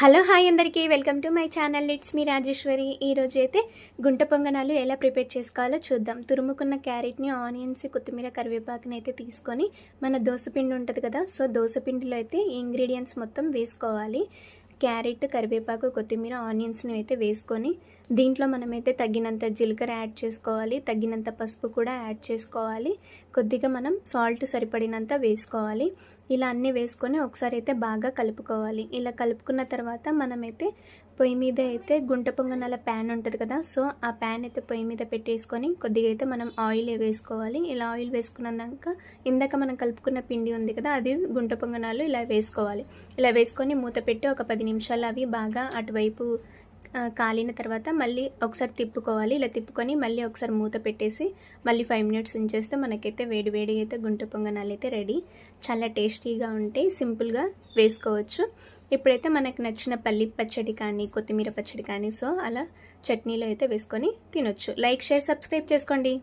Hello hi అందరికీ welcome to my channel it's me Rajeshwari. ఈరోజు అయితే గుంట పొంగనాలు ఎలా ప్రిపేర్ చేసుకోవాలో చూద్దాం. తురుముకున్న క్యారెట్ని ఆనియన్స్ కొత్తిమీర కరివేపాకుని అయితే తీసుకొని మన దోసపిండి ఉంటుంది కదా సో దోసపిండిలో అయితే ఈ ఇంగ్రీడియంట్స్ మొత్తం వేసుకోవాలి. క్యారెట్ కరివేపాకు కొత్తిమీర ఆనియన్స్ని అయితే వేసుకొని దీంట్లో మనమైతే తగినంత జీలకర్ర యాడ్ చేసుకోవాలి తగినంత పసుపు కూడా యాడ్ చేసుకోవాలి. కొద్దిగా మనం సాల్ట్ సరిపడినంత వేసుకోవాలి. ఇలా అన్నీ వేసుకొని ఒకసారి అయితే బాగా కలుపుకోవాలి. ఇలా కలుపుకున్న తర్వాత మనమైతే పొయ్యి మీద అయితే గుంట పొంగనాల ప్యాన్ ఉంటుంది కదా సో ఆ ప్యాన్ అయితే పొయ్యి మీద పెట్టేసుకొని కొద్దిగా అయితే మనం ఆయిల్ వేసుకోవాలి. ఇలా ఆయిల్ వేసుకున్నాక ఇందాక మనం కలుపుకున్న పిండి ఉంది కదా అది గుంట పొంగనాలు ఇలా వేసుకోవాలి. ఇలా వేసుకొని మూత పెట్టి ఒక పది నిమిషాలు అవి బాగా అటువైపు కాలిన తర్వాత మళ్ళీ ఒకసారి తిప్పుకోవాలి. ఇలా తిప్పుకొని మళ్ళీ ఒకసారి మూత పెట్టేసి మళ్ళీ ఫైవ్ మినిట్స్ ఉంచేస్తే మనకైతే వేడి వేడి అయితే గుంట పొంగనాలు అయితే రెడీ చాలా టేస్టీగా ఉంటాయి సింపుల్గా వేసుకోవచ్చు. ఇప్పుడైతే మనకు నచ్చిన పల్లి పచ్చడి కానీ కొత్తిమీర పచ్చడి కానీ సో అలా చట్నీలో అయితే వేసుకొని తినొచ్చు. లైక్ షేర్ సబ్స్క్రైబ్ చేసుకోండి.